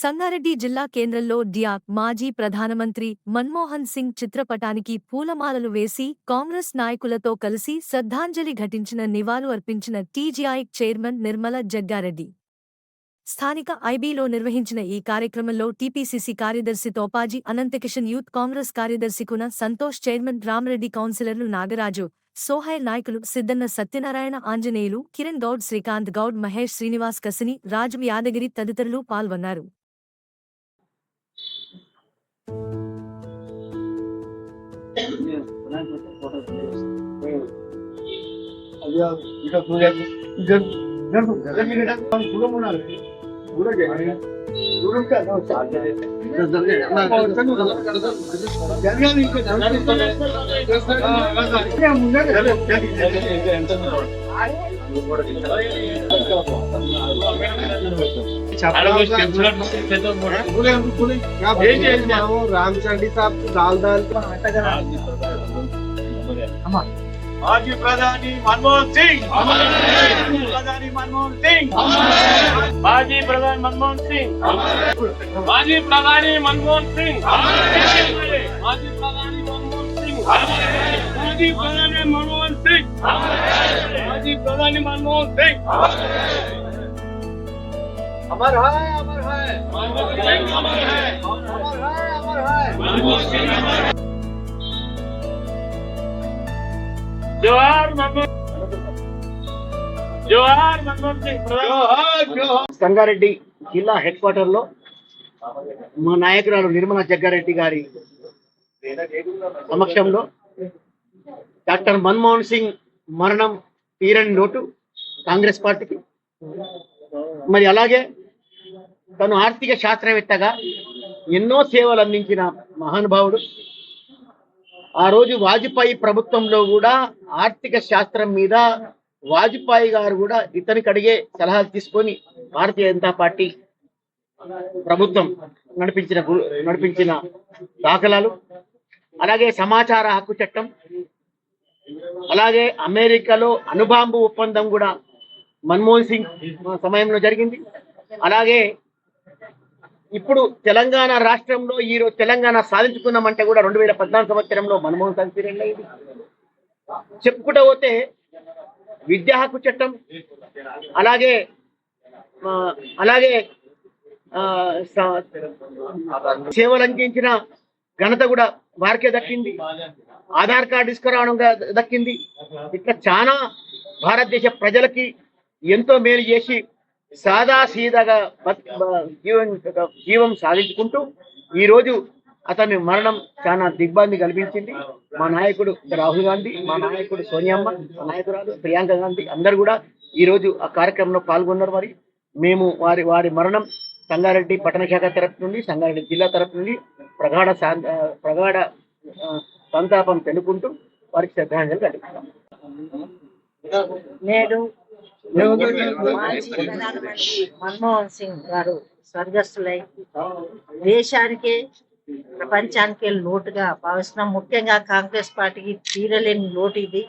సంగారెడ్డి జిల్లా కేంద్రంలో డియా మాజీ ప్రధానమంత్రి మన్మోహన్ సింగ్ చిత్రపటానికి పూలమాలలు వేసి కాంగ్రెస్ నాయకులతో కలిసి శ్రద్ధాంజలి ఘటించిన నివాళు అర్పించిన టీజీఐ చైర్మన్ నిర్మల జగ్గారెడ్డి. స్థానిక ఐబీలో నిర్వహించిన ఈ కార్యక్రమంలో టీపీసీసీ కార్యదర్శి తోపాజీ అనంతకిషన్ యూత్ కాంగ్రెస్ కార్యదర్శి కున సంతోష్ చైర్మన్ రామరెడ్డి కౌన్సిలర్లు నాగరాజు సోహైల్ నాయకులు సిద్దన్న సత్యనారాయణ ఆంజనేయులు కిరణ్ గౌడ్ శ్రీకాంత్ గౌడ్ మహేష్ శ్రీనివాస్ కసిని రాజు యాదగిరి తదితరులు పాల్గొన్నారు. Dios, delante रामचंडी साहब दाल दाल माजी प्रधानी मनमोहन सिंह प्रधानी मनमोहन सिंह माजी प्रधान मनमोहन सिंह माजी प्रधानी मनमोहन सिंह माजी प्रधानी मनमोहन सिंह మాజీ ప్రధాని మన్మోహన్ సింగ్. మాజీ ప్రధాని మన్మోహన్ సింగ్. అమర్ సంగారెడ్డి జిల్లా హెడ్ క్వార్టర్లో మా నాయకురాలు నిర్మలా జగ్గారెడ్డి గారి సమక్షంలో డాక్టర్ మన్మోహన్ సింగ్ మరణం తీరని లోటు కాంగ్రెస్ పార్టీకి. మరి అలాగే తను ఆర్థిక శాస్త్రవేత్తగా ఎన్నో సేవలు అందించిన మహానుభావుడు. ఆ రోజు వాజ్పేయి ప్రభుత్వంలో కూడా ఆర్థిక శాస్త్రం మీద వాజ్పేయి గారు కూడా ఇతనికి అడిగే సలహాలు తీసుకొని భారతీయ జనతా పార్టీ ప్రభుత్వం నడిపించిన గు- నడిపించిన దాఖలాలు. అలాగే సమాచార హక్కు చట్టం అలాగే అమెరికాలో అణుబాంబు ఒప్పందం కూడా మన్మోహన్ సింగ్ సమయంలో జరిగింది. అలాగే ఇప్పుడు తెలంగాణ రాష్ట్రంలో ఈ రోజు తెలంగాణ సాధించుకున్నామంటే కూడా రెండు వేల పద్నాలుగు సంవత్సరంలో మన్మోహన్ సింగ్ పీరియడ్లో అయింది. చెప్పుకుంటూ పోతే విద్యా హక్కు చట్టం అలాగే అలాగే సేవలు అందించిన ఘనత కూడా వారికే దక్కింది. ఆధార్ కార్డు తీసుకురావడం దక్కింది. ఇట్లా చాలా భారతదేశ ప్రజలకి ఎంతో మేలు చేసి సాదా సీదాగా జీవం జీవం సాధించుకుంటూ ఈ రోజు అతని మరణం చాలా దిగ్బాంది కల్పించింది మా నాయకుడు రాహుల్ గాంధీ మా నాయకుడు సోనియమ్మ మా నాయకురాలు ప్రియాంక గాంధీ అందరు కూడా ఈ రోజు ఆ కార్యక్రమంలో పాల్గొన్నారు మరి. మేము వారి వారి మరణం సంగారెడ్డి పట్టణ శాఖ తరపు నుండి సంగారెడ్డి జిల్లా తరపు నుండి ప్రగాఢ ప్రగాఢ సంతాపం తెలుపుకుంటూ వారికి శ్రద్ధాంజలి నేడు ప్రధానమంత్రి మన్మోహన్ సింగ్ గారు స్వర్గస్థులై దేశానికే ప్రపంచానికే లోటుగా భావిస్తున్నాం. ముఖ్యంగా కాంగ్రెస్ పార్టీకి తీరలేని లోటు ఇది.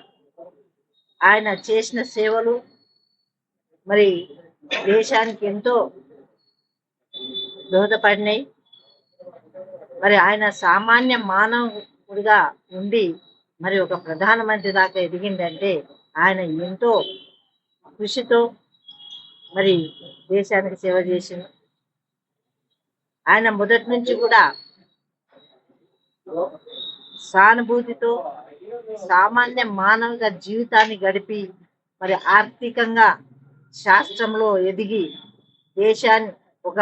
ఆయన చేసిన సేవలు మరి దేశానికి ఎంతో దోహదపడినాయి. మరి ఆయన సామాన్య మానవుడిగా ఉండి మరి ఒక ప్రధానమంత్రి దాకా ఎదిగిందంటే ఆయన ఎంతో కృషితో మరి దేశానికి సేవ చేసింది ఆయన మొదటి నుంచి కూడా సానుభూతితో సామాన్య మానవుగా జీవితాన్ని గడిపి మరి ఆర్థికంగా శాస్త్రంలో ఎదిగి దేశాన్ని ఒక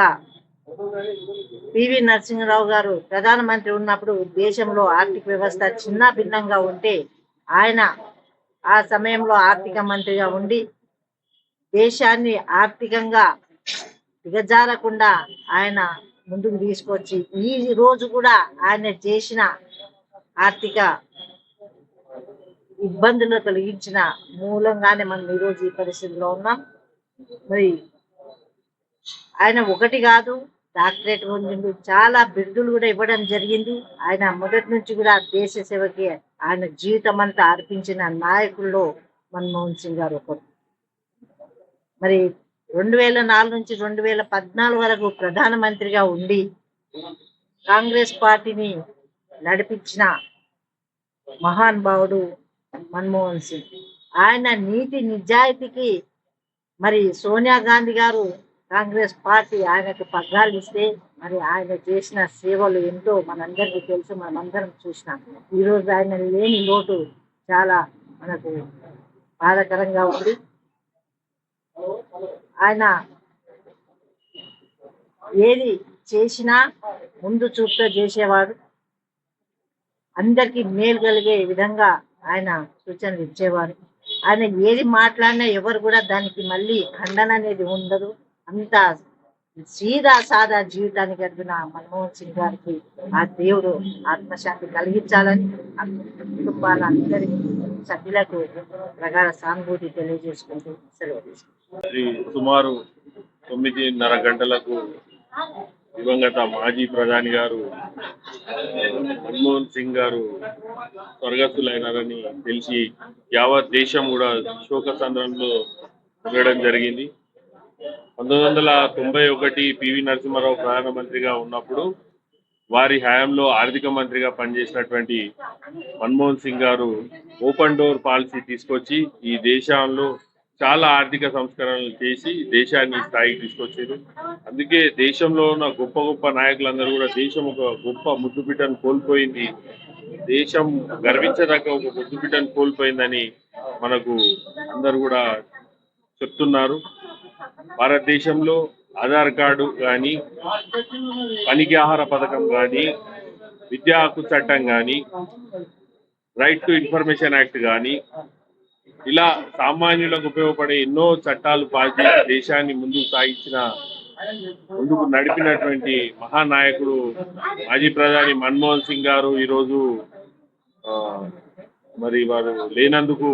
పివి నరసింహరావు గారు ప్రధానమంత్రి ఉన్నప్పుడు దేశంలో ఆర్థిక వ్యవస్థ చిన్న భిన్నంగా ఉంటే ఆయన ఆ సమయంలో ఆర్థిక మంత్రిగా ఉండి దేశాన్ని ఆర్థికంగా దిగజారకుండా ఆయన ముందుకు తీసుకొచ్చి ఈ రోజు కూడా ఆయన చేసిన ఆర్థిక ఇబ్బందులు తొలగించిన మూలంగానే మనం ఈరోజు ఈ పరిస్థితిలో ఉన్నాం. మరి ఆయన ఒకటి కాదు డాక్టరేట్ పొందిండు చాలా బిరుదులు కూడా ఇవ్వడం జరిగింది. ఆయన మొదటి నుంచి కూడా దేశ సేవకి ఆయన జీవితం అంతా అర్పించిన నాయకుల్లో మన్మోహన్ సింగ్ గారు ఒకరు. మరి రెండు వేల నాలుగు నుంచి రెండు వేల పద్నాలుగు వరకు ప్రధానమంత్రిగా ఉండి కాంగ్రెస్ పార్టీని నడిపించిన మహానుభావుడు మన్మోహన్ సింగ్. ఆయన నీతి నిజాయితీకి మరి సోనియా గాంధీ గారు కాంగ్రెస్ పార్టీ ఆయనకు పగ్గాలు ఇస్తే మరి ఆయన చేసిన సేవలు ఎంతో మనందరికీ తెలుసు మనమందరం చూసినాం. ఈ రోజు ఆయన లేని లోటు చాలా మనకు బాధకరంగా ఉంది. ఆయన ఏది చేసినా ముందు చూపుతో చేసేవాడు. అందరికీ మేలు కలిగే విధంగా ఆయన సూచనలు ఇచ్చేవారు. ఆయన ఏది మాట్లాడినా ఎవరు కూడా దానికి మళ్ళీ ఖండన అనేది ఉండదు. అంత సీదా సాదా జీవితాన్ని గడిపిన మన్మోహన్ సింగ్ గారికి ఆ దేవుడు ఆత్మశాంతి కలిగించాలని కుటుంబాల అందరి సభ్యులకు ప్రగాఢ సానుభూతి తెలియజేసుకుంటూ సెలవు సుమారు తొమ్మిదిన్నర గంటలకు దివంగత మాజీ ప్రధాని గారు మన్మోహన్ సింగ్ గారు స్వర్గస్థులైనారని తెలిసి యావత్ దేశం కూడా శోక సంద్రంలో ఉండడం జరిగింది. పంతొమ్మిది వందల తొంభై ఒకటి పివి నరసింహారావు ప్రధానమంత్రిగా ఉన్నప్పుడు వారి హయాంలో ఆర్థిక మంత్రిగా పనిచేసినటువంటి మన్మోహన్ సింగ్ గారు ఓపెన్ డోర్ పాలసీ తీసుకొచ్చి ఈ దేశంలో చాలా ఆర్థిక సంస్కరణలు చేసి దేశాన్ని స్థాయికి తీసుకొచ్చారు. అందుకే దేశంలో ఉన్న గొప్ప గొప్ప నాయకులందరూ కూడా దేశం ఒక గొప్ప ముద్దుబిడ్డను కోల్పోయింది. దేశం గర్వించదగ్గ ఒక ముద్దుబిడ్డను కోల్పోయిందని మనకు అందరు కూడా చెప్తున్నారు. భారతదేశంలో ఆధార్ కార్డు కానీ పనికి ఆహార పథకం కానీ విద్యా హక్కు చట్టం కానీ రైట్ టు ఇన్ఫర్మేషన్ యాక్ట్ కానీ ఇలా సామాన్యులకు ఉపయోగపడే ఎన్నో చట్టాలు పాటి దేశాన్ని ముందుకు సాగించిన ముందుకు నడిపినటువంటి మహానాయకుడు మాజీ ప్రధాని మన్మోహన్ సింగ్ గారు ఈరోజు మరి వారు లేనందుకు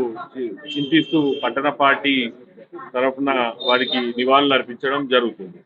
చింతిస్తూ పట్టణ పార్టీ తరఫున వారికి నివాళులు అర్పించడం జరుగుతుంది.